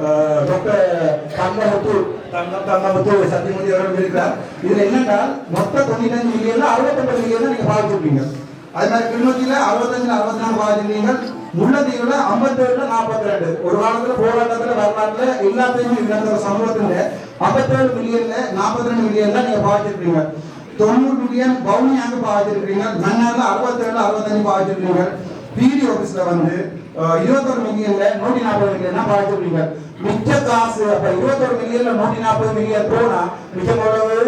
Doctor Thangamuthu Thangam Thangamuthu Sathyamoorthy அவர்கள் இருக்கிறார். இதுல என்னன்னா மொத்த தொண்ணூத்தஞ்சு மில்லியன்ல அறுபத்தொன்பது மில்லியன் தான் நீங்க பார்த்துருப்பீங்க அது மாதிரி கிளிநொச்சியில அறுபத்தஞ்சுல அறுபத்தி நாலு பாதிச்சிருக்கீங்க முள்ளத்தீவுல ஐம்பத்தேழுல நாற்பத்தி ரெண்டு ஒரு காலத்துல போராட்டத்துல வரலாற்றுல எல்லாத்தையும் இழந்த ஒரு சமூகத்துல ஐம்பத்தேழு மில்லியன்ல நாற்பத்தி ரெண்டு மில்லியன் தான் நீங்க பாதிச்சிருக்கீங்க தொண்ணூறு மில்லியன் பவுனியாக பாதிச்சிருக்கீங்க மன்னார்ல அறுபத்தேழு அறுபத்தஞ்சு பாதிச்சிருக்கீங்க பிடி ஆபீஸ்ல வந்து அஹ், இருபத்தொரு மில்லியன்ல நூத்தி நாற்பது மில்லியன் தான் பாதிச்சிருக்கீங்க மிச்ச காசு அப்ப இருபத்தொரு மில்லியன்ல நூத்தி நாற்பது மில்லியன் போனா மிச்சம் எவ்வளவு?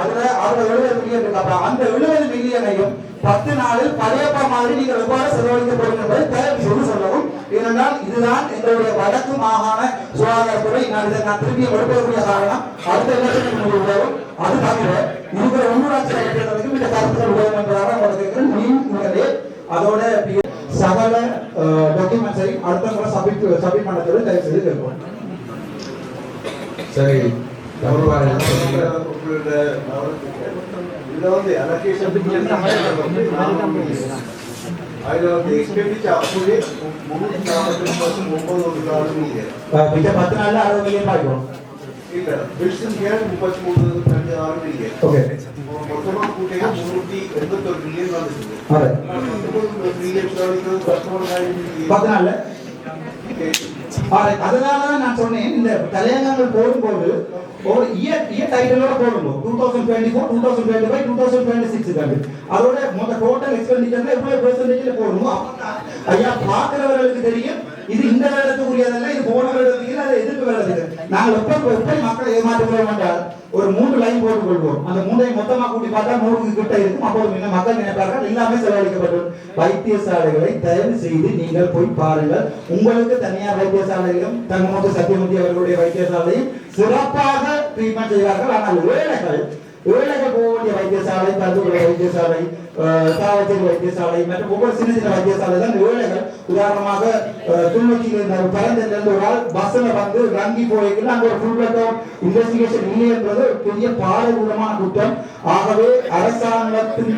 அதுல அதுல எழுபது மில்லியன் இருக்கு. அப்ப அந்த எழுபது மில்லியனையும் பத்து நாளில் பழையப்பா மாதிரி நீங்கள் எவ்வாறு செலவழிக்க போறீங்க என்பதை தயவு செய்து சொல்லவும். ஏனென்றால் இதுதான் எங்களுடைய வடக்கு மாகாண சுகாதாரத்துறை. நான் இதை நான் திருப்பி எடுப்பதற்குரிய காரணம். அடுத்த எலெக்ஷனுக்கு முடிவு அது தவிர இருக்கிற உள்ளூராட்சி கட்டிடத்துக்கு இந்த கருத்துக்கள் உதவும் என்பதாக உங்களுக்கு கேட்கிறேன் நீங்களே அதோட சகல டாக்குமெண்ட்ஸை அடுத்த முறை சப்மிட் சப்மிட் பண்ணதோடு தயவு செய்து கேட்போம் சரி இதுல வந்து அதுல வந்து முன்னூத்தி நாற்பத்தி ஒன்பது ஒன்பது ஒரு நாலு மில்லியன் அஹ், மிச்ச பத்து நாள்ல அறுபது மில்லியன் பாய்க்கிறோம் இல்ல பில்ஸும் கேன் முப்பத்தி மூணு ரெண்டு ஆறு மில்லியன் ஓகே மொத்தமா கூட்டிங்க முன்னூத்தி எண்பத்தொரு மில்லியன் வந்துச்சு அதே பத்தொன்பது மில்லியன் செலவழிக்கிறது கஷ்டமான பத்து நாள்ல? ஆright. அதனால நான் சொன்னேன் இந்த தலையங்கங்கள் போடும்போது ஒரு இயர் இயர் டைட்டிலோட போடணும் two thousand twenty four two thousand twenty five two thousand twenty six அதோட மொத்த டோட்டல் எக்ஸ்பெண்டிச்சர்ல எவ்வளவு பெர்சன்டேஜ்ல போடணும் ஐயா பார்க்கிறவர்களுக்கு தெரியும். இது இந்த வருடத்துக்குரியதல்ல இது போன வருடத்துக்கு அது எதிர்ப்பு வருடத்துக்கு. நாங்கள் எப்ப எப்படி மக்களை ஏமாற்றுகிறோம் என்றால் ஒரு மூன்று லைன் போட்டுக் கொள்வோம். அந்த மூன்றை மொத்தமா கூட்டி பார்த்தா நூறுக்கு கிட்ட இருக்கும். அப்போது என்ன மக்கள் நினைப்பார்கள் எல்லாமே செலவழிக்கப்படும். வைத்தியசாலைகளை தயவு செய்து நீங்கள் போய் பாருங்கள். உங்களுக்கு தனியார் வைத்தியசாலையிலும் தங்கமுத்து சத்தியமூர்த்தி அவர்களுடைய வைத்தியசாலையும் சிறப்பாக ட்ரீட்மெண்ட் செய்வார்கள். ஆனால் ஏழைகள் ஏழைகள் போக வேண்டிய வைத்தியசாலை பருத்துவ வைத்தியசாலை அஹ், வைத்தியசாலை மற்றும் ஒவ்வொரு சின்ன சின்ன வைத்தியசாலை தான் ஏழைகள் உதாரணமாக துணிச்சியில் இருந்த பறந்து நின்று ஒரு ஆள் பஸ்ல வந்து ரங்கி போய்க்கு அங்க ஒரு ஃபுல் பிளட் இன்வெஸ்டிகேஷன் இல்லை என்பது பெரிய பாரதூரமான குற்றம் ஆகவே அரசாங்கத்தின்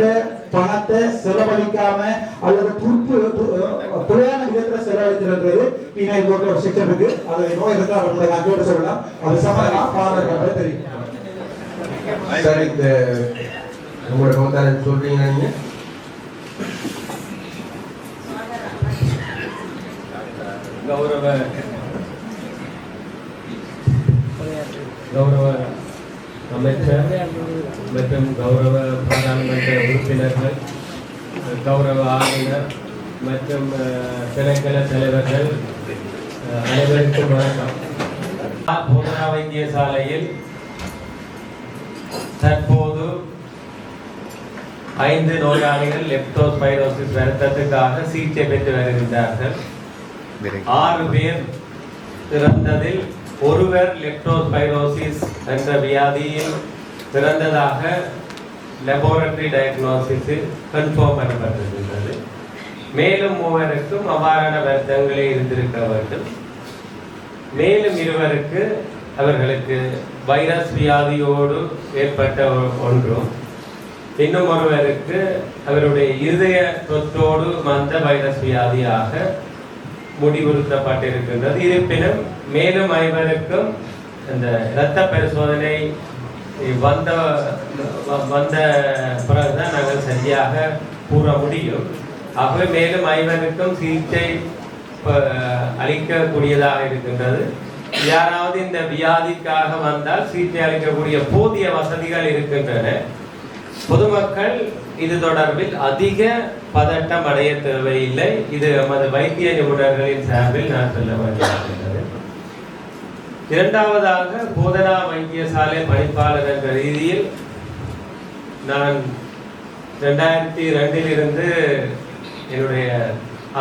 பணத்தை செலவழிக்காம அல்லது துருப்பு பிழையான விதத்துல செலவழிக்கிறது பீனல் கோர்ட்ல ஒரு செக்ஷன் இருக்கு அதை நோய் இருந்தா அவங்களை நான் கேட்டு சொல்லலாம் அது சம்பந்தமா பாராட்டு தெரியும் சரி இந்த உங்களோட கவுந்தாரன் சொல்றீங்க நீங்க? கௌரவ கௌரவ அமைச்சர் மற்றும் கௌரவ பாராளுமன்ற உறுப்பினர்கள் கௌரவ ஆளுநர் மற்றும் திணைக்கள தலைவர்கள் அனைவருக்கும் வணக்கம். போதனா வைத்தியசாலையில் தற்போது ஐந்து நோயாளிகள் லெப்டோஸ்பைரோசிஸ் வருத்தத்துக்காக சிகிச்சை பெற்று வருகின்றார்கள். ஆறு பேர் பிறந்ததில் ஒருவர் லெப்டோஸ்பைரோசிஸ் என்ற வியாதியில் பிறந்ததாக லெபோரட்டரி டயக்னோசிஸில் கன்ஃபார்ம் பண்ணப்பட்டிருக்கின்றது. மேலும் மூவருக்கும் அவ்வாறான வருத்தங்களே இருந்திருக்க வேண்டும். மேலும் இருவருக்கு அவர்களுக்கு வைரஸ் வியாதியோடு ஏற்பட்ட ஒ- ஒன்றும். இன்னும் ஒருவருக்கு அவருடைய இருதய தொற்றோடு வந்த வைரஸ் வியாதியாக முடிவுறுத்தப்பட்டிருக்கின்றது. இருப்பினும் மேலும் ஐவருக்கும் இந்த இரத்த பரிசோதனை வந்த வ- வந்த பிறகுதான் நாங்கள் சரியாக கூற முடியும். ஆகவே மேலும் ஐவருக்கும் சிகிச்சை அளிக்கக்கூடியதாக இருக்கின்றது. யாராவது இந்த வியாதிக்காக வந்தால் சிகிச்சை அளிக்கக்கூடிய போதிய வசதிகள் இருக்கின்றன. பொதுமக்கள் இது தொடர்பில் அதிக பதட்டம் அடைய தேவையில்லை. இது நமது வைத்திய நிபுணர்களின் சார்பில் நான் சொல்ல வேண்டியிருக்கின்றது இரண்டாவதாக போதனா வைத்தியசாலை பணிப்பாளர் என்ற ரீதியில் நான் ரெண்டாயிரத்தி ரெண்டிலிருந்து என்னுடைய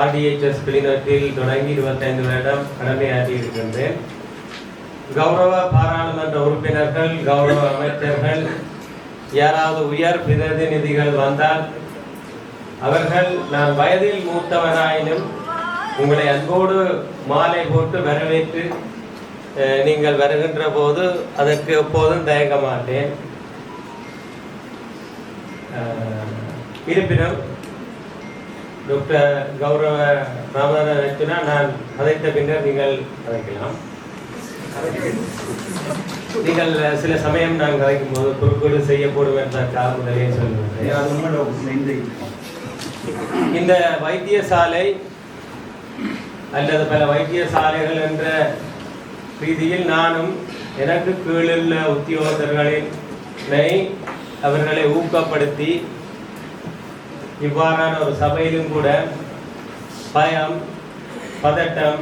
ஆர்டிஹெச்எஸ் கிளினிக்கில் தொடங்கி இருபத்தைந்து வருடம் கடமையாற்றி இருக்கின்றேன். கௌரவ பாராளுமன்ற உறுப்பினர்கள் கௌரவ அமைச்சர்கள் யாராவது உயர் பிரதிநிதிகள் வந்தால் அவர்கள் நான் வயதில் மூத்தவராயினும் உங்களை அன்போடு மாலை போட்டு வரவேற்று நீங்கள் வருகின்ற போது அதற்கு எப்போதும் தயங்க மாட்டேன். இருப்பினும் டாக்டர் கௌரவ ராமநாதன் நான் அதைத்த பின்னர் நீங்கள் அழைக்கலாம். நீங்கள் சில சமயம் நான் கதைக்கும் போது குறுக்கீடு செய்யப்படும் என்றால் முதலே உண்மையில இந்த வைத்தியசாலை அல்லது பல வைத்தியசாலைகள் என்ற ரீதியில் நானும் எனக்கு கீழுள்ள உத்தியோகத்தர்களினை அவர்களை ஊக்கப்படுத்தி இவ்வாறான ஒரு சபையிலும் கூட பயம் பதட்டம்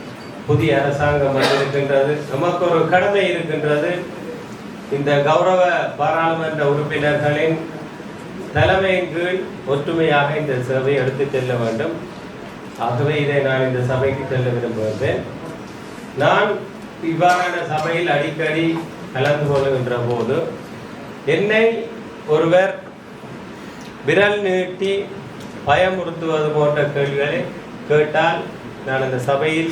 புதிய அரசாங்கம் வந்திருக்கின்றது. நமக்கு ஒரு கடமை இருக்கின்றது. இந்த கௌரவ பாராளுமன்ற உறுப்பினர்களின் தலைமையின் கீழ் ஒற்றுமையாக இந்த சபை எடுத்து செல்ல வேண்டும். ஆகவே இதை நான் இந்த சபைக்கு செல்ல விரும்புகிறேன் நான் இவ்வாறான சபையில் அடிக்கடி கலந்து கொள்கின்ற போது என்னை ஒருவர் விரல் நீட்டி பயமுறுத்துவது போன்ற கேள்விகளை கேட்டால் நான் அந்த சபையில்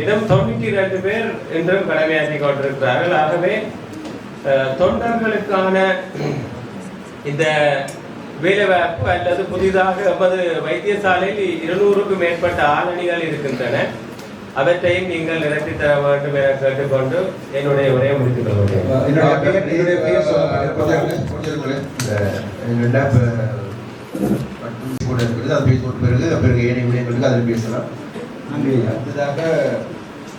இன்னும் தொண்ணூற்றி ரெண்டு பேர் இன்றும் கடமையாற்றி கொண்டிருக்கிறார்கள். ஆகவே தொண்டர்களுக்கான இந்த வேலைவாய்ப்பு அல்லது புதிதாக எமது வைத்தியசாலையில் இருநூறுக்கும் மேற்பட்ட ஆளணிகள் இருக்கின்றன. அவற்றையும் நீங்கள் நிரப்பி தர வேண்டும் என கேட்டுக்கொண்டு என்னுடைய உரையை முடித்துக் கொள்கிறேன். என்னுடைய பேர் அது பேசி பிறகு பிறகு ஏனைய விடயங்களுக்கு அதில் பேசலாம் அங்கே அடுத்ததாக